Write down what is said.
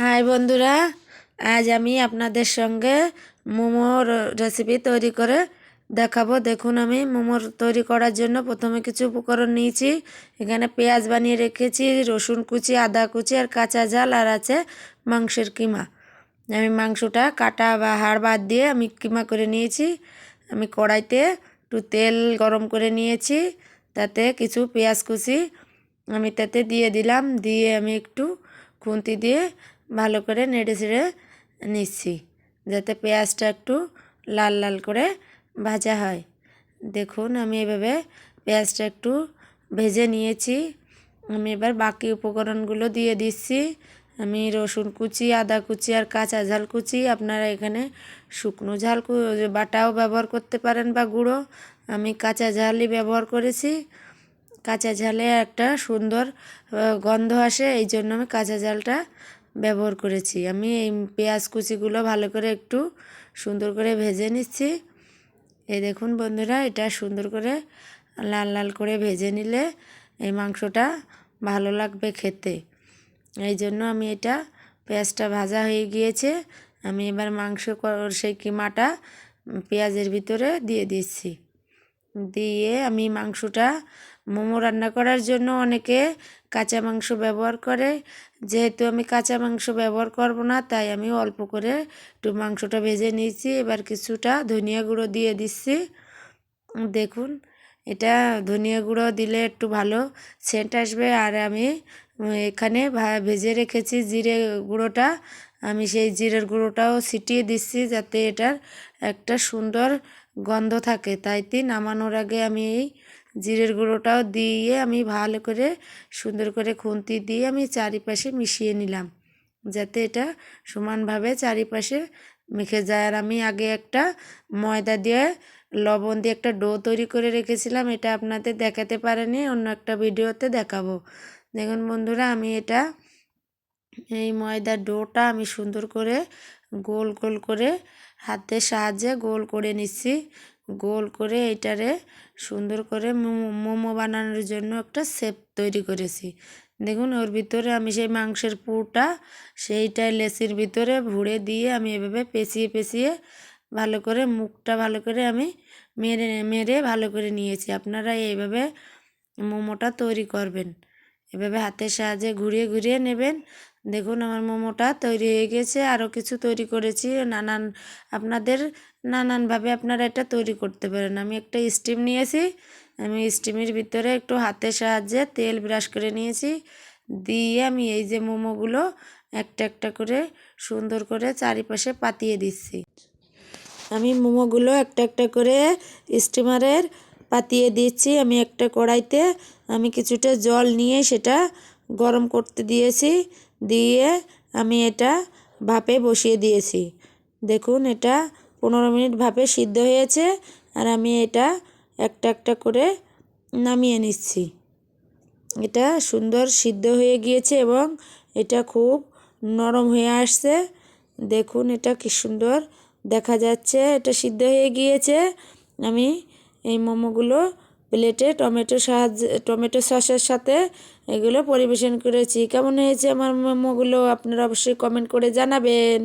High বন্ধুরা, আজ আমি আপনাদের সঙ্গে মোমোর রেসিপি তৈরি করে দেখাবো। দেখুন আমি মোমোর তৈরি করার জন্য প্রথমে কিছু উপকরণ নিয়েছি। এখানে পেঁয়াজ বানিয়ে রেখেছি, রসুন কুচি, আদা কুচি আর কাঁচা ঝাল আর আছে মাংসের কিমা। আমি মাংসটা কাটা বা হাড় বাদ দিয়ে আমি কিমা করে নিয়েছি। আমি কড়াইতে একটু তেল গরম করে নিয়েছি, তাতে কিছু পেঁয়াজ কুচি আমি তাতে দিয়ে দিলাম। দিয়ে আমি একটু খুন্তি দিয়ে ভালো করে নেড়ে ছেড়ে নিচ্ছি, যাতে পেঁয়াজটা একটু লাল লাল করে ভাজা হয়। দেখুন, আমি এভাবে পেঁয়াজটা একটু ভেজে নিয়েছি। আমি এবার বাকি উপকরণগুলো দিয়ে দিচ্ছি। আমি রসুন কুচি, আদা কুচি আর কাঁচা ঝাল কুচি, আপনারা এখানে শুকনো ঝাল বাটাও ব্যবহার করতে পারেন বা গুঁড়ো। আমি কাঁচা ঝালই ব্যবহার করেছি। কাঁচা ঝালে একটা সুন্দর গন্ধ আসে এই জন্য আমি কাঁচা ঝালটা ব্যবহার করেছি। আমি এই পেঁয়াজ কুচিগুলো ভালো করে একটু সুন্দর করে ভেজে নিচ্ছি। এই দেখুন বন্ধুরা, এটা সুন্দর করে লাল লাল করে ভেজে নিলে এই মাংসটা ভালো লাগবে খেতে। এই জন্য আমি এটা পেঁয়াজটা ভাজা হয়ে গিয়েছে। আমি এবার মাংস সেই কিমাটা পেঁয়াজের ভিতরে দিয়ে দিচ্ছি। দিয়ে আমি মাংসটা মোমো রান্না করার জন্য অনেকে কাঁচা মাংস ব্যবহার করে। যেহেতু আমি কাঁচা মাংস ব্যবহার করব না, তাই আমি অল্প করে একটু মাংসটা ভেজে নিয়েছি। এবার কিছুটা ধনিয়া গুঁড়ো দিয়ে দিচ্ছি। দেখুন, এটা ধনিয়া গুঁড়ো দিলে একটু ভালো সেন্ট আসবে। আর আমি এখানে ভেজে রেখেছি জিরে গুঁড়োটা। আমি সেই জিরের গুঁড়োটাও ছিটিয়ে দিচ্ছি যাতে এটার একটা সুন্দর গন্ধ থাকে। তাইতে নামানোর আগে আমি এই জিরের গুঁড়োটাও দিয়ে আমি ভালো করে সুন্দর করে খুন্তি দিয়ে আমি চারিপাশে মিশিয়ে নিলাম। যাতে এটা সমানভাবে চারিপাশে মেখে যায়। আর আমি আগে একটা ময়দা দিয়ে, লবণ দিয়ে একটা ডো তৈরি করে রেখেছিলাম। এটা আপনাদের দেখাতে পারেনি, অন্য একটা ভিডিওতে দেখাবো। দেখুন বন্ধুরা, আমি এটা, এই ময়দার ডোটা আমি সুন্দর করে গোল গোল করে হাতের সাহায্যে গোল করে নিচ্ছি। গোল করে এটারে সুন্দর করে মোমো বানানোর জন্য একটা শেপ তৈরি করেছি। দেখুন, ওর ভিতরে আমি সেই মাংসের পুরটা সেইটাই লেসির ভিতরে ভুড়ে দিয়ে আমি এভাবে পেঁচিয়ে পেঁচিয়ে ভালো করে মুখটা ভালো করে আমি মেরে মেরে ভালো করে নিয়েছি। আপনারা এইভাবে মোমোটা তৈরি করবেন। এভাবে হাতের সাহায্যে ঘুরিয়ে ঘুরিয়ে নেবেন। দেখুন আমার মোমোটা তৈরি হয়ে গেছে আরও কিছু তৈরি করেছি। নানান, আপনাদের নানানভাবে আপনারা এটা তৈরি করতে পারেন। আমি একটা স্টিম নিয়েছি, আমি স্টিমের ভিতরে একটু হাতের সাহায্যে তেল ব্রাশ করে নিয়েছি। দিয়ে আমি এই যে মোমোগুলো একটা একটা করে সুন্দর করে চারিপাশে পাতিয়ে দিচ্ছি। আমি মোমোগুলো একটা একটা করে স্টিমারের পাতিয়ে দিচ্ছি। আমি একটা কড়াইতে আমি কিছুটা জল নিয়ে সেটা গরম করতে দিয়েছি, দিয়ে আমি এটা ভাপে বসিয়ে দিয়েছি। দেখুন, এটা পনেরো মিনিট ভাপে সিদ্ধ হয়েছে আর আমি এটা একটা একটা করে নামিয়ে নিচ্ছি। এটা সুন্দর সিদ্ধ হয়ে গিয়েছে এবং এটা খুব নরম হয়ে আসছে। দেখুন, এটা কি সুন্দর দেখা যাচ্ছে। এটা সিদ্ধ হয়ে গিয়েছে। আমি এই মোমোগুলো প্লেটে টমেটো সাহায্যে, টমেটো সসের সাথে এগুলো পরিবেশন করেছি। কেমন হয়েছে আমার মোমোগুলো? আপনারা অবশ্যই কমেন্ট করে জানাবেন।